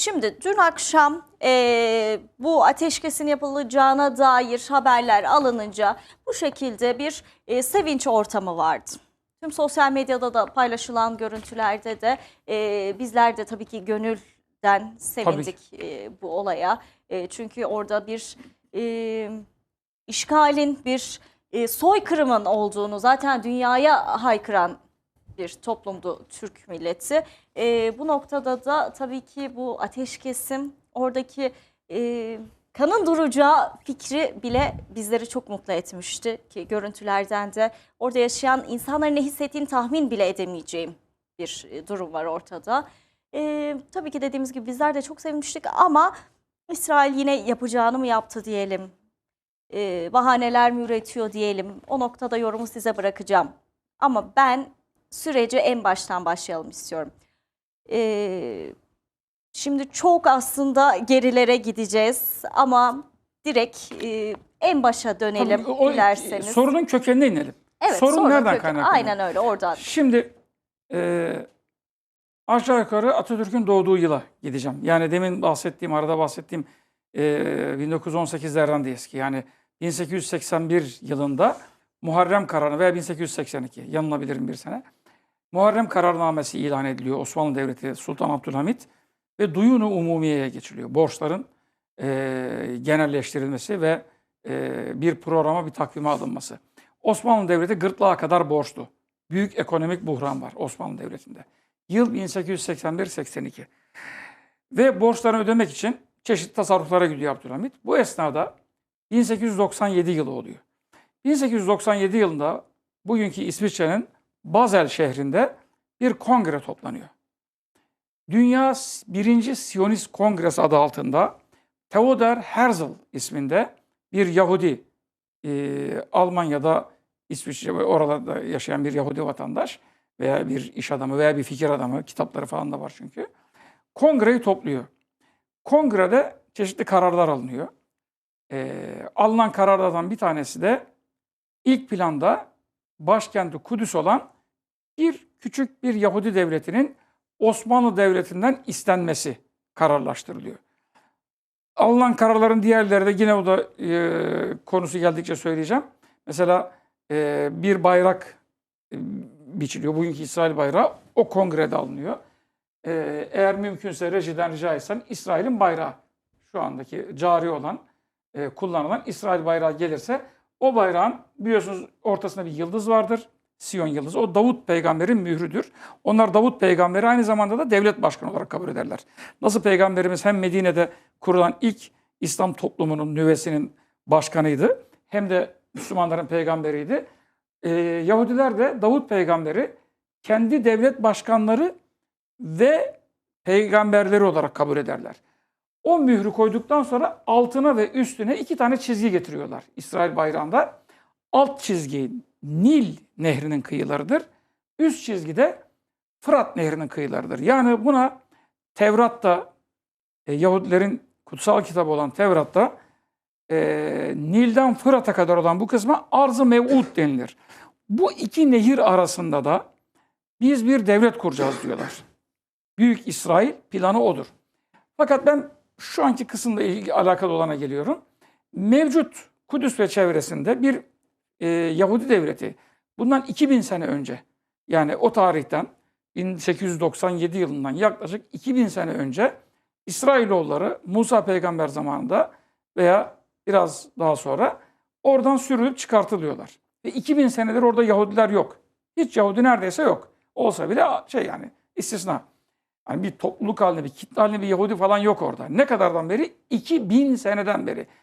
şimdi dün akşam e, bu ateşkesin yapılacağına dair haberler alınınca bu şekilde bir e, sevinç ortamı vardı. Tüm sosyal medyada da paylaşılan görüntülerde de e, bizler de tabii ki gönülden sevindik e, bu olaya. E, çünkü orada bir e, işgalin, bir e, soykırımın olduğunu zaten dünyaya haykıran bir toplumdu Türk milleti. E, bu noktada da tabii ki bu ateşkesim oradaki e, kanın duracağı fikri bile bizleri çok mutlu etmişti ki görüntülerden de orada yaşayan insanların ne hissettiğini tahmin bile edemeyeceğim bir e, durum var ortada. E, tabii ki dediğimiz gibi bizler de çok sevmiştik ama İsrail yine yapacağını mı yaptı diyelim, e, bahaneler mi üretiyor diyelim. O noktada yorumu size bırakacağım. Ama ben sürece en baştan başlayalım istiyorum. E, şimdi çok aslında gerilere gideceğiz ama direkt e, en başa dönelim Tabii o- dilerseniz. Sorunun kökenine inelim. evet, sorun sorun nereden kökeni. kaynaklanıyor? Aynen öyle oradan. Şimdi e, aşağı yukarı Atatürk'ün doğduğu yıla gideceğim. Yani demin bahsettiğim, arada bahsettiğim e, 1918'lerden de eski. Yani 1881 yılında Muharrem kararı veya 1882 yanılabilirim bir sene. Muharrem kararnamesi ilan ediliyor Osmanlı Devleti Sultan Abdülhamit ve duyunu umumiyeye geçiliyor. Borçların e, genelleştirilmesi ve e, bir programa bir takvime alınması. Osmanlı Devleti gırtlağa kadar borçlu. Büyük ekonomik buhran var Osmanlı Devleti'nde. Yıl 1881-82. Ve borçlarını ödemek için çeşitli tasarruflara gidiyor Abdülhamit. Bu esnada 1897 yılı oluyor. 1897 yılında bugünkü İsviçre'nin Basel şehrinde bir kongre toplanıyor. Dünya birinci Siyonist Kongresi adı altında Theodor Herzl isminde bir Yahudi e, Almanya'da İsviçre ve oralarda yaşayan bir Yahudi vatandaş veya bir iş adamı veya bir fikir adamı, kitapları falan da var çünkü. Kongreyi topluyor. Kongrede çeşitli kararlar alınıyor. E, alınan kararlardan bir tanesi de ilk planda başkenti Kudüs olan bir küçük bir Yahudi devletinin Osmanlı Devleti'nden istenmesi kararlaştırılıyor. Alınan kararların diğerleri de yine o da e, konusu geldikçe söyleyeceğim. Mesela e, bir bayrak e, biçiliyor. Bugünkü İsrail bayrağı o kongrede alınıyor. E, eğer mümkünse rejiden rica etsen İsrail'in bayrağı şu andaki cari olan e, kullanılan İsrail bayrağı gelirse o bayrağın biliyorsunuz ortasında bir yıldız vardır. Siyon yıldızı. O Davut peygamberin mührüdür. Onlar Davut peygamberi aynı zamanda da devlet başkanı olarak kabul ederler. Nasıl peygamberimiz hem Medine'de kurulan ilk İslam toplumunun nüvesinin başkanıydı hem de Müslümanların peygamberiydi. Ee, Yahudiler de Davut peygamberi kendi devlet başkanları ve peygamberleri olarak kabul ederler. O mührü koyduktan sonra altına ve üstüne iki tane çizgi getiriyorlar İsrail bayrağında. Alt çizgi Nil nehrinin kıyılarıdır. Üst çizgide Fırat nehrinin kıyılarıdır. Yani buna Tevrat'ta e, Yahudilerin kutsal kitabı olan Tevrat'ta e, Nil'den Fırat'a kadar olan bu kısma arz-ı mev'ud denilir. Bu iki nehir arasında da biz bir devlet kuracağız diyorlar. Büyük İsrail planı odur. Fakat ben şu anki kısımla ilgili alakalı olana geliyorum. Mevcut Kudüs ve çevresinde bir e, Yahudi devleti bundan 2000 sene önce yani o tarihten 1897 yılından yaklaşık 2000 sene önce İsrailoğulları Musa peygamber zamanında veya biraz daha sonra oradan sürülüp çıkartılıyorlar. Ve 2000 senedir orada Yahudiler yok. Hiç Yahudi neredeyse yok. Olsa bile şey yani istisna. Yani bir topluluk halinde, bir kitle halinde bir Yahudi falan yok orada. Ne kadardan beri? 2000 seneden beri.